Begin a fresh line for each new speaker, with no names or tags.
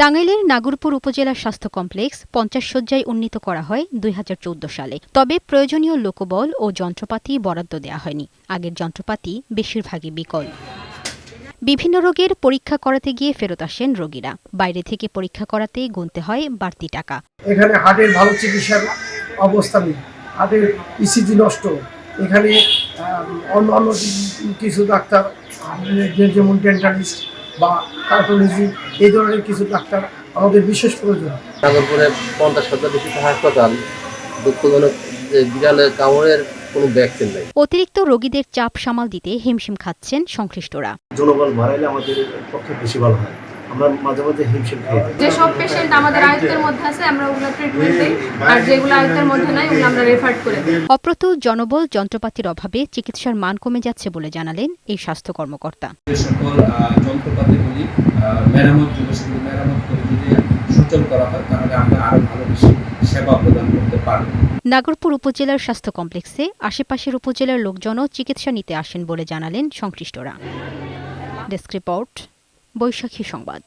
টাঙ্গাইলের নাগরপুর উপজেলা স্বাস্থ্য কমপ্লেক্স পঞ্চাশ শয্যায় উন্নীত করা হয় দুই হাজার চোদ্দ সালে। তবে প্রয়োজনীয় লোকবল ও যন্ত্রপাতি বরাদ্দ দেওয়া হয়নি। আগের যন্ত্রপাতি বেশিরভাগই বিকল। বিভিন্ন রোগের পরীক্ষা করাতে গিয়ে ফেরত আসেন রোগীরা। বাইরে থেকে পরীক্ষা করাতে গুনতে হয় বাড়তি টাকা।
এখানে হার্টের ভালো চিকিৎসার অবস্থা নেই। হার্টের ইসিজি নষ্ট। এখানে অন্য অন্য কিছু ডাক্তার যেমন ডেন্টালিস্ট বা কার্টোলজি এই ধরনের কিছু ডাক্তার আমাদের বিশেষ প্রয়োজন।
নাগরপুরে পঞ্চাশ হাজার বেশি হাসপাতাল দুঃখজনক যে বিড়ালের কামড়ের কোনো ভ্যাকসিন নেই।
অতিরিক্ত রোগীদের চাপ সামাল দিতে হিমশিম খাচ্ছেন সংশ্লিষ্টরা।
জনবল বাড়াইলে আমাদের পক্ষে বেশি ভালো হয়। আমরা মাঝে মাঝে হিমশিম খেয়ে থাকি।
যেসব পেশেন্ট আমাদের আয়ত্তের মধ্যে আছে আমরা ওগুলো ট্রিটমেন্ট দিই। আর যেগুলো আয়ত্তের মধ্যে নাই ওগুলো আমরা রেফার করে দিই।
অপ্রতুল জনবল যন্ত্রপাতির অভাবে চিকিৎসার মান কমে যাচ্ছে বলে জানালেন এই স্বাস্থ্য কর্মকর্তা।
যে সকল আহ, মেরামত যুবশ্রী মেরামত করে যদি সচল করা হয়, তাহলে আমরা আরও ভালো বেশি সেবা প্রদান করতে পারব।
নাগরপুর উপজেলার স্বাস্থ্য কমপ্লেক্সে আশেপাশের উপজেলার লোকজনও চিকিৎসা নিতে আসেন বলে জানালেন সংশ্লিষ্টরা। ডেস্ক রিপোর্ট, বৈশাখী সংবাদ।